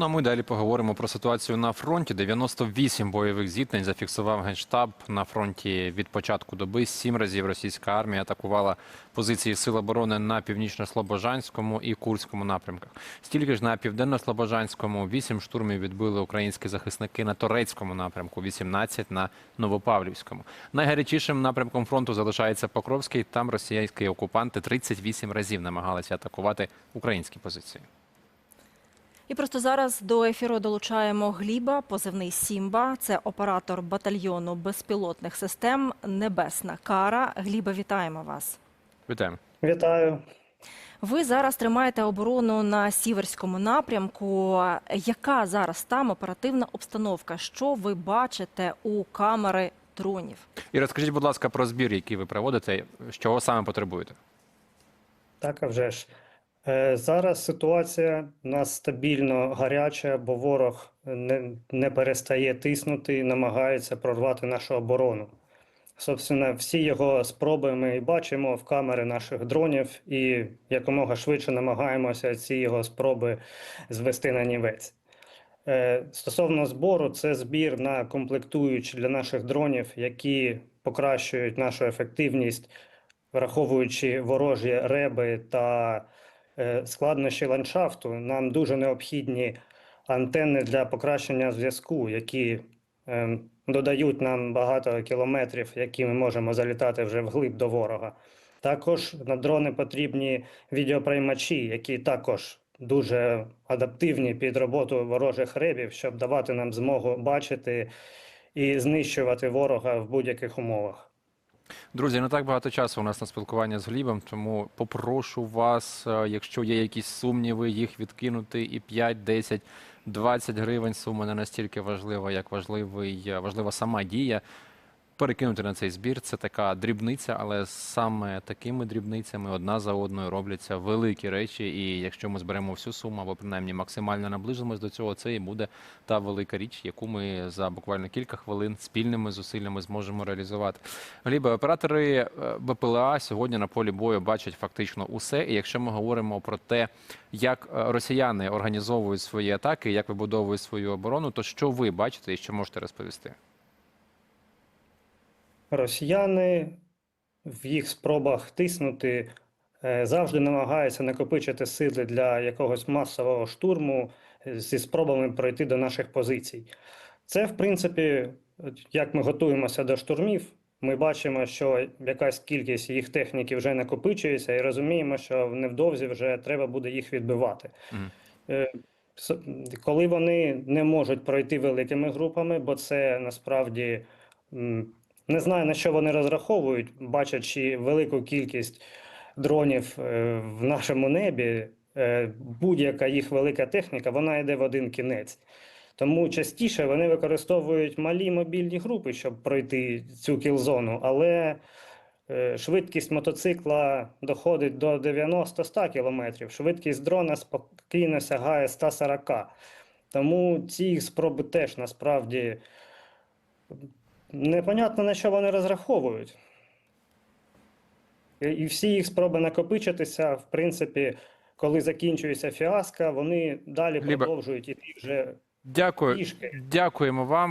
Ну а ми далі поговоримо про ситуацію на фронті. 98 бойових зіткнень зафіксував генштаб на фронті від початку доби. Сім разів російська армія атакувала позиції сил оборони на північно-слобожанському і Курському напрямках. Стільки ж на південно-слобожанському вісім штурмів відбили українські захисники на Торецькому напрямку, 18 на Новопавлівському. Найгарячішим напрямком фронту залишається Покровський. Там російські окупанти 38 разів намагалися атакувати українські позиції. І просто зараз до ефіру долучаємо Гліба, позивний Сімба. Це оператор батальйону безпілотних систем Небесна Кара. Гліба, вітаємо вас. Вітаємо. Вітаю. Ви зараз тримаєте оборону на сіверському напрямку. Яка зараз там оперативна обстановка? Що ви бачите у камери дронів? І розкажіть, будь ласка, про збір, який ви проводите, чого саме потребуєте. Так, а вже ж. Е, Зараз ситуація у нас стабільно гаряча, бо ворог не, не перестає тиснути і намагається прорвати нашу оборону. Собственно, всі його спроби ми і бачимо в камери наших дронів і якомога швидше намагаємося ці його спроби звести на нівець. Е, Стосовно збору, це збір на комплектуючі для наших дронів, які покращують нашу ефективність, враховуючи ворожі реби та складнощі ландшафту. Нам дуже необхідні антенни для покращення зв'язку, які е, додають нам багато кілометрів, які ми можемо залітати вже вглиб до ворога. Також на дрони потрібні відеоприймачі, які також дуже адаптивні під роботу ворожих ребів, щоб давати нам змогу бачити і знищувати ворога в будь-яких умовах. Друзі, не так багато часу у нас на спілкування з Глібом, тому попрошу вас, е, якщо є якісь сумніви, їх відкинути і 5, 10, 20 гривень. Сума не настільки важлива, як важливий, е, важлива сама дія. Перекинути на цей збір це така дрібниця, але саме такими дрібницями одна за одною робляться великі речі. І якщо ми зберемо всю суму або принаймні максимально наближимось до цього, це і буде та велика річ, яку ми за буквально кілька хвилин спільними зусиллями зможемо реалізувати. Глібе, оператори е, БПЛА сьогодні на полі бою бачать фактично усе. І якщо ми говоримо про те, як е, росіяни організовують свої атаки, як вибудовують свою оборону, то що ви бачите і що можете розповісти? Росіяни в їх спробах тиснути е, завжди намагаються накопичити сили для якогось масового штурму е, зі спробами пройти до наших позицій. Це, в принципі, як ми готуємося до штурмів, ми бачимо, що якась кількість їх техніки вже накопичується, і розуміємо, що невдовзі вже треба буде їх відбивати. Е, Коли вони не можуть пройти великими групами, бо це насправді не знаю на що вони розраховують, бачачи велику кількість дронів е, в нашому небі, е, будь-яка їх велика техніка, вона йде в один кінець. Тому частіше вони використовують малі мобільні групи, щоб пройти цю кілзону, але е, швидкість мотоцикла доходить до 90-100 км, швидкість дрона спокійно сягає 140. Тому ці спроби теж насправді непонятно на що вони розраховують. І- всі їх спроби накопичитися, в принципі, коли закінчується фіаско, вони далі Глібе, продовжують іти вже Дякую. пішки. Дякуємо вам.